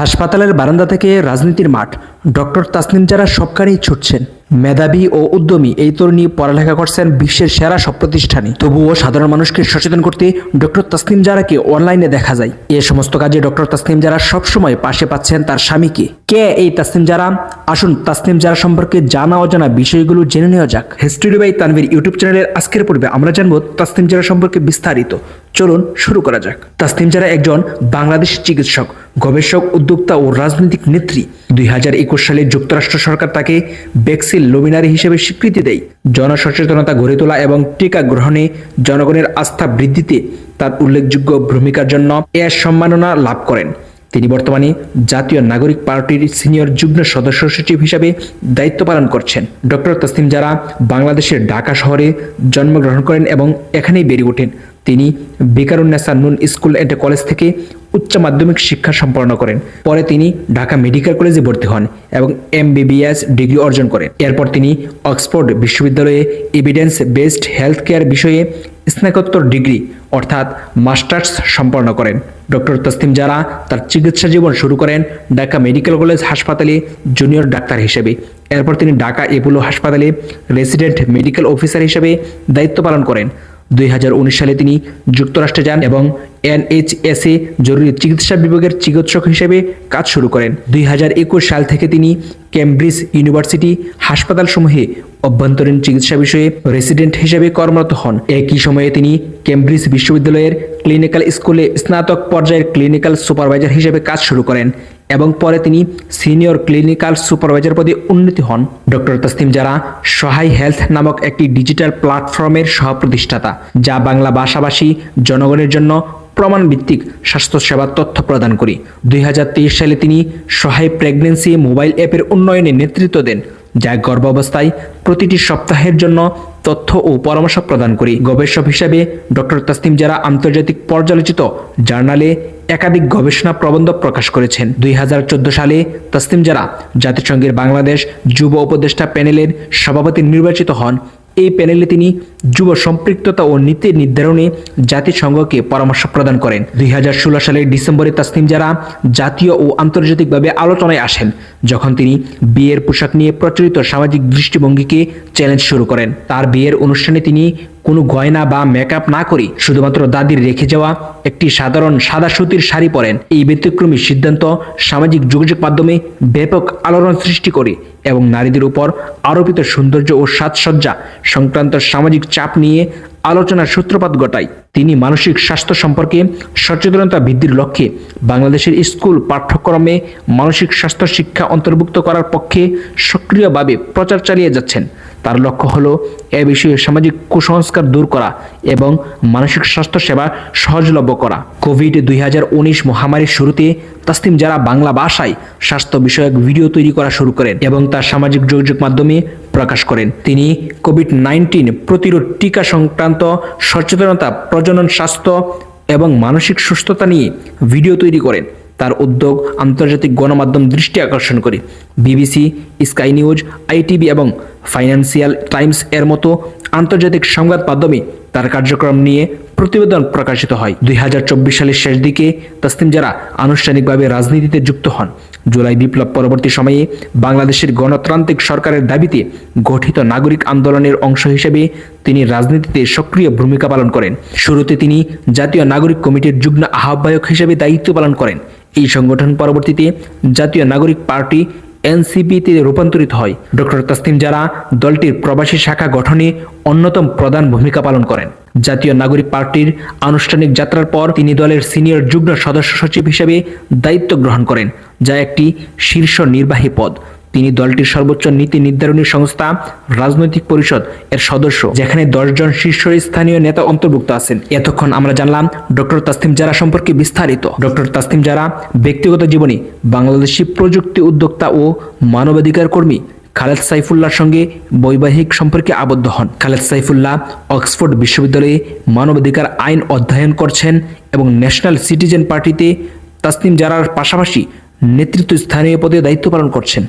হাসপাতালের বারান্দা থেকে রাজনীতির মাঠ। ডক্টর তাসনিম যারা সবখানেই ছুটছেন। মেধাবী ও উদ্যমী এই তরুণী পড়ালেখা করছেন বিশ্বের সেরা সব প্রতিষ্ঠানে। তবুও সাধারণ মানুষকে সচেতন করতে ডক্টর তাসনিম জারাকে অনলাইনে দেখা যায়। এ সমস্ত কাজে ডক্টর তাসনিম যারা সবসময় পাশে পাচ্ছেন তার স্বামীকে। কে এই তাসনিম যারা আসুন তাসনিম যারা সম্পর্কে জানা অজানা বিষয়গুলো জেনে নেওয়া যাক। হিস্ট্রি বাই তানভীর ইউটিউব চ্যানেলের আজকের পর্বে আমরা জানব তাসনিম যারা সম্পর্কে বিস্তারিত। চলুন শুরু করা যাক। তাসনিম যারা একজন বাংলাদেশ চিকিৎসক, গবেষক, উদ্যোক্তা ও রাজনৈতিক নেত্রী। দুই হাজার একুশ সালে যুক্তরাষ্ট্র সরকার তাকে বেক্সিল লুমিনারি হিসেবে স্বীকৃতি দেয়। জনসচেতনতা গড়ে তোলা এবং টিকা গ্রহণে জনগণের আস্থা বৃদ্ধিতে তার উল্লেখযোগ্য ভূমিকার জন্য এ সম্মাননা লাভ করেন। তিনি বর্তমানে জাতীয় নাগরিক পার্টির সিনিয়র যুগ্ম সদস্য সচিব হিসাবে দায়িত্ব পালন করছেন। ডক্টর তসলিম যারা বাংলাদেশের ঢাকা শহরে জন্মগ্রহণ করেন এবং এখানেই বেড়ে ওঠেন। তিনি বেকারুন্নেসা নুন স্কুল অ্যান্ড কলেজ থেকে উচ্চ মাধ্যমিক শিক্ষা সম্পন্ন করেন। পরে তিনি ঢাকা মেডিকেল কলেজে ভর্তি হন এবং এমবিবিএস ডিগ্রি অর্জন করেন। এরপর তিনি অক্সফোর্ড বিশ্ববিদ্যালয়ে এভিডেন্স বেসড হেলথ কেয়ার বিষয়ে স্নাতকোত্তর ডিগ্রি অর্থাৎ মাস্টার্স সম্পন্ন করেন। ডক্টর তসলিম জারা তার চিকিৎসা জীবন শুরু করেন ঢাকা মেডিকেল কলেজ হাসপাতালে জুনিয়র ডাক্তার হিসেবে। এরপর তিনি ঢাকা এপোলো হাসপাতালে রেসিডেন্ট মেডিকেল অফিসার হিসেবে দায়িত্ব পালন করেন। দুই হাজার উনিশ সালে তিনি যুক্তরাষ্ট্রে যান এবং এনএইচএসএ জরুরি চিকিৎসা বিভাগের চিকিৎসক হিসেবে কাজ শুরু করেন। দুই হাজার একুশ সাল থেকে তিনি কেমব্রিজ ইউনিভার্সিটি হাসপাতালসমূহে অভ্যন্তরীণ চিকিৎসা বিষয়ে রেসিডেন্ট হিসেবে কর্মরত হন। একই সময়ে তিনি কেমব্রিজ বিশ্ববিদ্যালয়ের ক্লিনিক্যাল স্কুলে স্নাতক পর্যায়ের ক্লিনিক্যাল সুপারভাইজার হিসেবে কাজ শুরু করেন এবং পরে তিনি সিনিয়র ক্লিনিক্যাল সুপারভাইজার পদে উন্নীত হন। ডক্টর তসলিম যারা সহায় হেলথ নামক একটি ডিজিটাল প্ল্যাটফর্মের সহপ্রতিষ্ঠাতা, যা বাংলা ভাষাভাষী জনগণের জন্য প্রমাণ ভিত্তিক স্বাস্থ্যসেবা তথ্য প্রদান করি। দুই হাজার তেইশ সালে তিনি সহায় প্রেগনেন্সি মোবাইল অ্যাপের উন্নয়নে নেতৃত্ব দেন, যা গর্ভাবস্থায় প্রতিটি সপ্তাহের জন্য তথ্য ও পরামর্শ প্রদান করি। গবেষক হিসাবে ডক্টর তাসনিম যারা আন্তর্জাতিক পর্যালোচিত জার্নালে একাধিক গবেষণা প্রবন্ধ প্রকাশ করেছেন। দুই হাজার চোদ্দ সালে তাসনিম যারা জাতিসংঘের বাংলাদেশ যুব উপদেষ্টা প্যানেলের সভাপতি নির্বাচিত হন। এই প্যানেলে তিনি যুব সম্পৃক্ততা ও নীতি নির্ধারণে জাতিসংঘকে পরামর্শ প্রদান করেন। দুই হাজার ষোলো সালের ডিসেম্বরে তাসনিম যারা জাতীয় ও আন্তর্জাতিকভাবে আলোচনায় আসেন। যখন তিনি বিয়ের পোশাক নিয়ে প্রচলিত সামাজিক দৃষ্টিভঙ্গিকে চ্যালেঞ্জ শুরু করেন। তার বিয়ের অনুষ্ঠানে তিনি কোনো গয়না বা মেকআপ না করে শুধুমাত্র দাদির রেখে যাওয়া একটি সাধারণ সাদা সুতির শাড়ি পরেন। এই ব্যতিক্রমী সিদ্ধান্ত সামাজিক যোগাযোগ মাধ্যমে ব্যাপক আলোড়ন সৃষ্টি করে এবং নারীদের উপর আরোপিত সৌন্দর্য ও সাজসজ্জা সংক্রান্ত সামাজিক চাপ নিয়ে আলোচনার সূত্রপাত ঘটায়। তিনি মানসিক স্বাস্থ্য সম্পর্কে সচেতনতা বৃদ্ধির লক্ষ্যে বাংলাদেশের স্কুল পাঠ্যক্রমে মানসিক স্বাস্থ্য শিক্ষা অন্তর্ভুক্ত করার পক্ষে সক্রিয়ভাবে প্রচার চালিয়ে যাচ্ছেন। তার লক্ষ্য হল এ বিষয়ে সামাজিক কুসংস্কার দূর করা এবং মানসিক স্বাস্থ্য সেবা সহজলভ্য করা। কোভিড দুই উনিশ মহামারীর শুরুতে তাসলিম যারা বাংলা ভাষায় স্বাস্থ্য বিষয়ক ভিডিও তৈরি করা শুরু করেন এবং তার সামাজিক যোগাযোগ মাধ্যমে প্রকাশ করেন। তিনি কোভিড নাইন্টিন প্রতিরোধ টিকা সংক্রান্ত সচেতনতা, প্রজনন স্বাস্থ্য এবং মানসিক সুস্থতা নিয়ে ভিডিও তৈরি করেন। তার উদ্যোগ আন্তর্জাতিক গণমাধ্যম দৃষ্টি আকর্ষণ করে। বিবিসি, স্কাই নিউজ, আইটিভি এবং ফাইন্যান্সিয়াল টাইমস এর মতো আন্তর্জাতিক সংবাদ মাধ্যমে তার কার্যক্রম নিয়ে প্রতিবেদন প্রকাশিত হয়। দুই হাজার চব্বিশ সালের শেষ দিকে তসলিম যারা আনুষ্ঠানিকভাবে রাজনীতিতে যুক্ত হন। জুলাই বিপ্লব পরবর্তী সময়ে বাংলাদেশের গণতান্ত্রিক সরকারের দাবিতে গঠিত নাগরিক আন্দোলনের অংশ হিসেবে তিনি রাজনীতিতে সক্রিয় ভূমিকা পালন করেন। শুরুতে তিনি জাতীয় নাগরিক কমিটির যুগ্ম আহ্বায়ক হিসেবে দায়িত্ব পালন করেন। এই সংগঠন পরবর্তীতে জাতীয় নাগরিক পার্টি এনসিপিতে রূপান্তরিত হয়। ডক্টর তাসতিম জারা দলটির প্রবাসী শাখা গঠনে অন্যতম প্রধান ভূমিকা পালন করেন। জাতীয় নাগরিক পার্টির আনুষ্ঠানিক যাত্রার পর তিনি দলের সিনিয়র যুগ্ম সদস্য সচিব হিসেবে দায়িত্ব গ্রহণ করেন, যা একটি শীর্ষ নির্বাহী পদ। তিনি দলটির সর্বোচ্চ নীতি নির্ধারণী সংস্থা, রাজনৈতিক পরিষদ এর সদস্য, যেখানে দশজন শীর্ষস্থানীয় নেতা অন্তর্ভুক্ত আছেন। এতক্ষণ আমরা জানলাম ডক্টর তাসলিম জারা সম্পর্কে বিস্তারিত। ডক্টর তাসলিম জারা, ব্যক্তিগত জীবনে, বাংলাদেশি প্রযুক্তি উদ্যোক্তা ও মানবাধিকার কর্মী খালেদ সাইফুল্লাহর সঙ্গে বৈবাহিক সম্পর্কে আবদ্ধ হন। খালেদ সাইফুল্লাহ অক্সফোর্ড বিশ্ববিদ্যালয়ে মানবাধিকার আইন অধ্যয়ন করছেন এবং ন্যাশনাল সিটিজেন পার্টিতে তাসনিম জারার পাশাপাশি নেতৃত্ব স্থানীয় পদে দায়িত্ব পালন করছেন।